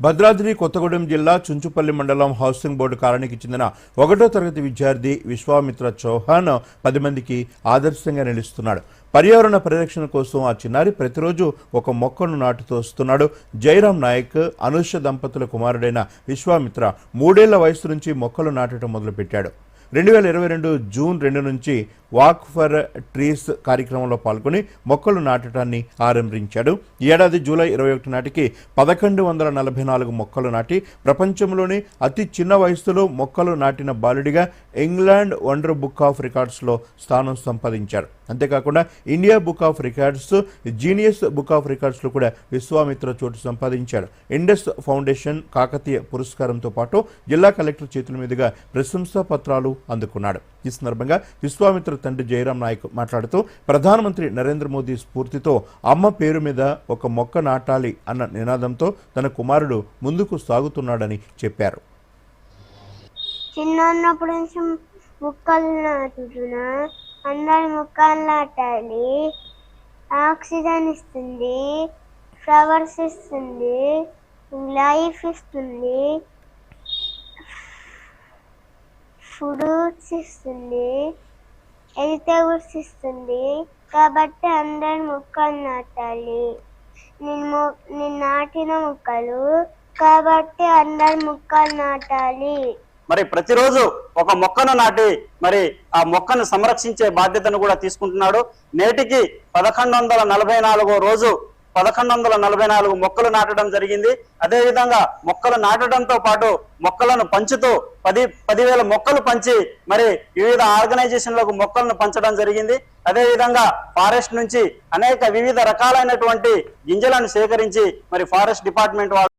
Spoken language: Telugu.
భద్రాద్రి కొత్తగూడెం జిల్లా చుంచుపల్లి మండలం హౌసింగ్ బోర్డు కాలనీకి చెందిన ఒకటో తరగతి విద్యార్థి విశ్వామిత్ర చౌహాన్ పది మందికి ఆదర్శంగా నిలుస్తున్నాడు. పర్యావరణ పరిరక్షణ కోసం ఆ చిన్నారి ప్రతిరోజు ఒక మొక్కను నాటుతూ వస్తున్నాడు. జైరాం నాయక్ అనుష దంపతుల కుమారుడైన విశ్వామిత్ర మూడేళ్ళ వయసు నుంచి మొక్కలు నాటడం మొదలుపెట్టాడు. రెండు వేల ఇరవై రెండు జూన్ రెండు నుంచి వాక్ ఫర్ ట్రీస్ కార్యక్రమంలో పాల్గొని మొక్కలు నాటడాన్ని ఆరంభించాడు. ఈ ఏడాది జూలై ఇరవై ఒకటి నాటికి పదకొండు వందల నలభై నాలుగు మొక్కలు నాటి ప్రపంచంలోని అతి చిన్న వయస్సులో మొక్కలు నాటిన బాలుడిగా ఇంగ్లాండ్ వండర్ బుక్ ఆఫ్ రికార్డ్స్లో స్థానం సంపాదించారు అంతేకాకుండా India book of records Guinness book of రికార్డ్స్లో కూడా విశ్వామిత్ర చోటు సంపాదించాడు. ఇండస్ ఫౌండేషన్ కాకతీయ పురస్కారంతో పాటు జిల్లా కలెక్టర్ చేతుల మీదుగా ప్రశంసా పత్రాలు అందుకున్నాడు. ఈ సందర్భంగా విశ్వామిత్ర తండ్రి జయరాం నాయక్ మాట్లాడుతూ ప్రధానమంత్రి నరేంద్ర మోదీ స్ఫూర్తితో అమ్మ పేరు మీద ఒక మొక్క నాటాలి అన్న నినాదంతో తన కుమారుడు ముందుకు సాగుతున్నాడని చెప్పారు. చిన్న నుంచి మొక్కలు నాటుతున్నా మొక్కలు నాటాలి ఆక్సిజన్ ఇస్తుంది ఫ్లవర్స్ ఇస్తుంది లైఫ్ ఇస్తుంది ఫ్రూట్స్ ఇస్తుంది వెజిటేబుల్స్ ఇస్తుంది కాబట్టి అందరు మొక్కలు నాటాలి. నేను నేను నాటిన మొక్కలు కాబట్టి అందరు మొక్కలు నాటాలి. మరి ప్రతిరోజు ఒక మొక్కను నాటి మరి ఆ మొక్కను సంరక్షించే బాధ్యతను కూడా తీసుకుంటున్నాడు. నేటికి పదకొండు వందల నలభై నాలుగో రోజు పదకొండు వందల నలభై నాలుగు మొక్కలు నాటడం జరిగింది. అదే విధంగా మొక్కలు నాటడంతో పాటు మొక్కలను పంచుతూ పది పదివేల మొక్కలు పంచి మరి వివిధ ఆర్గనైజేషన్లకు మొక్కలను పంచడం జరిగింది. అదే విధంగా ఫారెస్ట్ నుంచి అనేక వివిధ రకాలైనటువంటి గింజలను సేకరించి మరి ఫారెస్ట్ డిపార్ట్మెంట్ వాళ్ళు